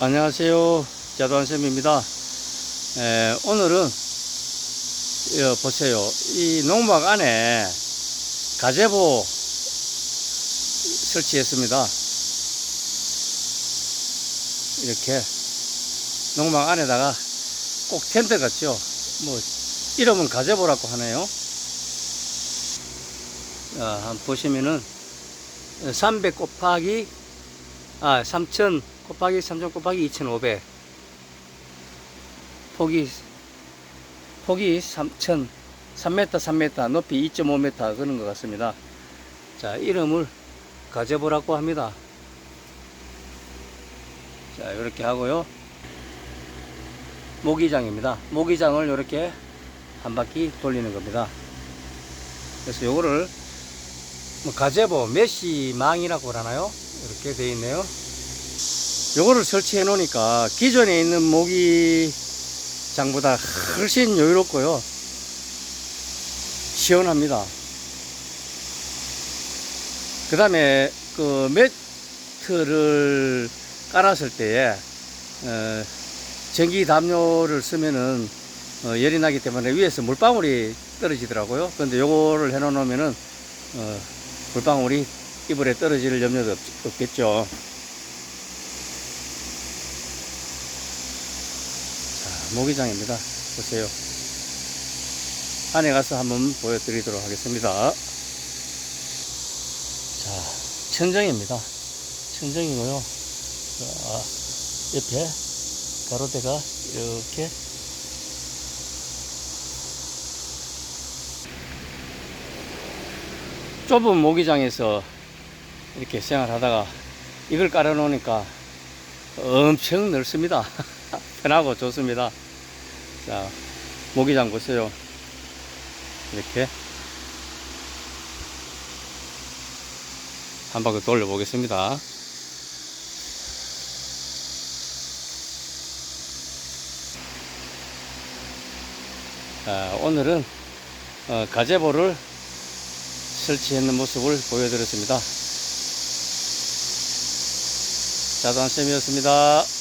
안녕하세요. 자도한쌤입니다. 에, 오늘은, 여, 보세요. 이 농막 안에 가제보 설치했습니다. 이렇게 농막 안에다가 꼭 텐트 같죠? 뭐, 이름은 가제보라고 하네요. 자, 한번 보시면은 300 곱하기 아, 3000 곱하기 3000 곱하기 2500 폭이 폭이 3000 3m 3m 높이 2.5m 그런 것 같습니다. 자 이름을 가져보라고 합니다. 자 이렇게 하고요. 모기장입니다. 모기장을 이렇게 한 바퀴 돌리는 겁니다. 그래서 요거를 뭐 가제보 메시망이라고 하나요? 이렇게 되어 있네요. 요거를 설치해 놓으니까 기존에 있는 모기장보다 훨씬 여유롭고요. 시원합니다. 그 다음에 그 매트를 깔았을 때에 어, 전기 담요를 쓰면은 어, 열이 나기 때문에 위에서 물방울이 떨어지더라고요. 근데 요거를 해 놓으면은 어, 물방울이 이불에 떨어질 염려도 없, 없겠죠. 모기장입니다. 보세요. 안에 가서 한번 보여드리도록 하겠습니다. 자, 천정입니다. 천정이고요. 자, 옆에 가로대가 이렇게 좁은 모기장에서 이렇게 생활하다가 이걸 깔아 놓으니까 엄청 넓습니다. 편하고 좋습니다. 자, 모기장 보세요. 이렇게 한 바퀴 돌려 보겠습니다. 자, 오늘은 어, 가제보를 설치했는 모습을 보여드렸습니다. 자도한쌤이었습니다.